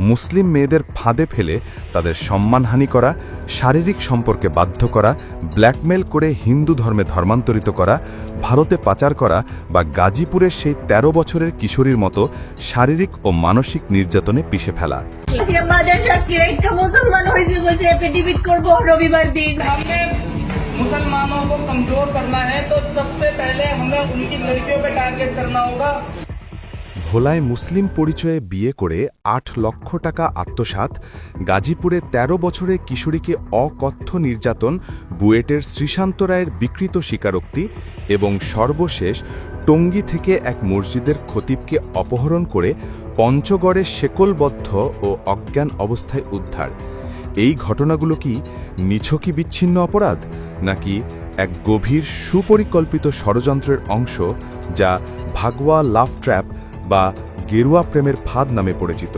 মুসলিম মেয়েদের ফাঁদে ফেলে তাদের সম্মানহানি করা শারীরিক সম্পর্কে বাধ্য করা ব্ল্যাকমেল করে হিন্দু ধর্মে ধর্মান্তরিত করা ভারতে পাচার করা বা গাজীপুরের সেই ১৩ বছরের কিশোরীর মতো শারীরিক ও মানসিক নির্যাতনে পিষে ফেলা সে মাদার সাক্ষী রেখা মুসলমান হয়েছে কইছে এফিডেভিট করবো রবিবার দিন हमने मुसलमानों को कमजोर करना है तो सबसे पहले हमें उनकी लड़कियों पे टारगेट करना होगा ভোলায় মুসলিম পরিচয়ে বিয়ে করে আট লক্ষ টাকা আত্মসাৎ, গাজীপুরে ১৩ বছরে কিশোরীকে অকথ্য নির্যাতন, বুয়েটের শ্রীশান্ত রায়ের বিকৃত স্বীকারোক্তি এবং সর্বশেষ টঙ্গী থেকে এক মসজিদের খতিবকে অপহরণ করে পঞ্চগড়ে শেকলবদ্ধ ও অজ্ঞান অবস্থায় উদ্ধার। এই ঘটনাগুলো কি নিছকই বিচ্ছিন্ন অপরাধ, নাকি এক গভীর সুপরিকল্পিত ষড়যন্ত্রের অংশ যা ভাগওয়া লাভ ট্র্যাপ বা গেরুয়া প্রেমের ফাঁদ নামে পরিচিত।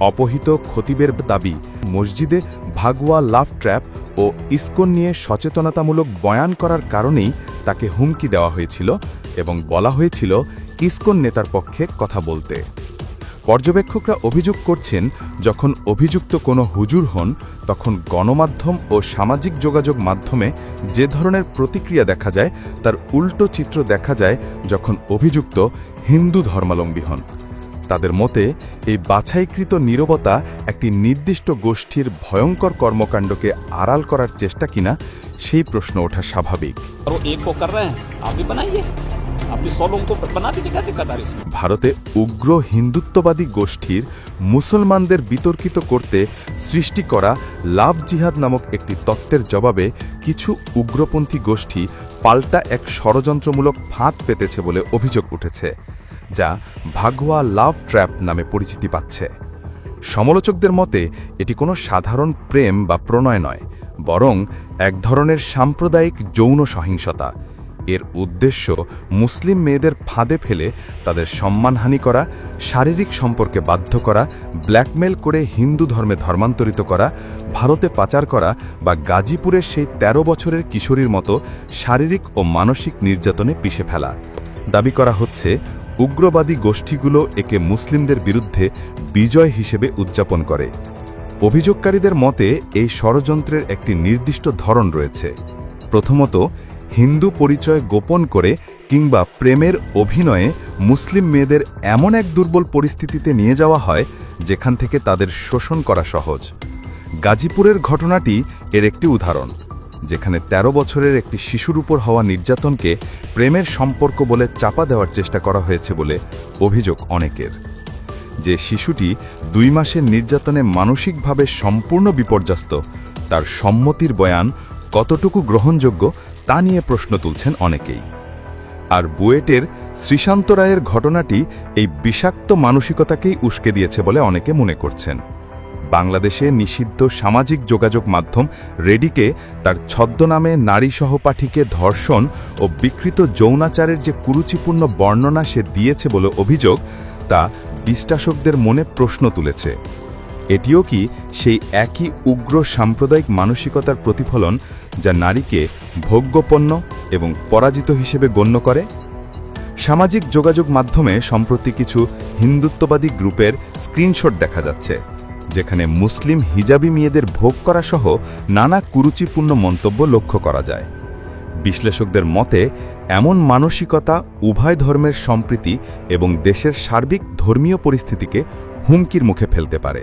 অপহিত খতিবের দাবি, মসজিদে ভাগওয়া লাভ ট্র্যাপ ও ইস্কন নিয়ে সচেতনতামূলক বয়ান করার কারণেই তাকে হুমকি দেওয়া হয়েছিল এবং বলা হয়েছিল, ইস্কন নেতার পক্ষে কথা বলতে। পর্যবেক্ষকরা অভিযোগ করছেন, যখন অভিযুক্ত কোনো হুজুর হন, তখন গণমাধ্যম ও সামাজিক যোগাযোগ মাধ্যমে যে ধরনের প্রতিক্রিয়া দেখা যায়, তার উল্টো চিত্র দেখা যায় যখন অভিযুক্ত হিন্দু ধর্মাবলম্বী হন। তাদের মতে, এই বাছাইকৃত নীরবতা একটি নির্দিষ্ট গোষ্ঠীর ভয়ঙ্কর কর্মকাণ্ডকে আড়াল করার চেষ্টা কিনা, সেই প্রশ্ন ওঠা স্বাভাবিক। আপনি সলঙ্ক বানাতে ভারতে উগ্র হিন্দুত্ববাদী গোষ্ঠীর মুসলমানদের বিতর্কিত করতে সৃষ্টি করা লাভ জিহাদ নামক একটি তত্ত্বের জবাবে কিছু উগ্রপন্থী গোষ্ঠী পাল্টা এক ষড়যন্ত্রমূলক ফাঁদ পেতেছে বলে অভিযোগ উঠেছে, যা ভাগোয়া লাভ ট্র্যাপ নামে পরিচিতি পাচ্ছে। সমালোচকদের মতে, এটি কোনো সাধারণ প্রেম বা প্রণয় নয়, বরং এক ধরনের সাম্প্রদায়িক যৌন সহিংসতা এর উদ্দেশ্য মুসলিম মেয়েদের ফাঁদে ফেলে তাদের সম্মানহানি করা, শারীরিক সম্পর্কে বাধ্য করা, ব্ল্যাকমেল করে হিন্দু ধর্মে ধর্মান্তরিত করা, ভারতে পাচার করা বা গাজীপুরের সেই ১৩ বছরের কিশোরীর মতো শারীরিক ও মানসিক নির্যাতনে পিষে ফেলা। দাবি করা হচ্ছে, উগ্রবাদী গোষ্ঠীগুলো একে মুসলিমদের বিরুদ্ধে বিজয় হিসেবে উদযাপন করে। অভিযোগকারীদের মতে, এই ষড়যন্ত্রের একটি নির্দিষ্ট ধরন রয়েছে। প্রথমত হিন্দু পরিচয় গোপন করে কিংবা প্রেমের অভিনয়ে মুসলিম মেয়েদের এমন এক দুর্বল পরিস্থিতিতে নিয়ে যাওয়া হয়, যেখান থেকে তাদের শোষণ করা সহজ। গাজীপুরের ঘটনাটি এর একটি উদাহরণ, যেখানে ১৩ বছরের একটি শিশুর উপর হওয়া নির্যাতনকে প্রেমের সম্পর্ক বলে চাপা দেওয়ার চেষ্টা করা হয়েছে বলে অভিযোগ অনেকের। যে শিশুটি দুই মাসের নির্যাতনে মানসিকভাবে সম্পূর্ণ বিপর্যস্ত, তার সম্মতির বয়ান কতটুকু গ্রহণযোগ্য তা নিয়ে প্রশ্ন তুলছেন অনেকেই। আর বুয়েটের শ্রীশান্ত রায়ের ঘটনাটি এই বিষাক্ত মানসিকতাকেই উস্কে দিয়েছে বলে অনেকে মনে করছেন। বাংলাদেশে নিষিদ্ধ সামাজিক যোগাযোগ মাধ্যম রেডিকে তার ছদ্মনামে নারী সহপাঠীকে ধর্ষণ ও বিকৃত যৌনাচারের যে কুরুচিপূর্ণ বর্ণনা সে দিয়েছে বলে অভিযোগ, তা বিশ্বাসকদের মনে প্রশ্ন তুলেছে। এটিও কি সেই একই উগ্র সাম্প্রদায়িক মানসিকতার প্রতিফলন যা নারীকে ভোগ্যপণ্য এবং পরাজিত হিসেবে গণ্য করে? সামাজিক যোগাযোগ মাধ্যমে সম্প্রতি কিছু হিন্দুত্ববাদী গ্রুপের স্ক্রিনশট দেখা যাচ্ছে, যেখানে মুসলিম হিজাবি মেয়েদের ভোগ করা সহ নানা কুরুচিপূর্ণ মন্তব্য লক্ষ্য করা যায়। বিশ্লেষকদের মতে, এমন মানসিকতা উভয় ধর্মের সম্প্রীতি এবং দেশের সার্বিক ধর্মীয় পরিস্থিতিকে হুমকির মুখে ফেলতে পারে।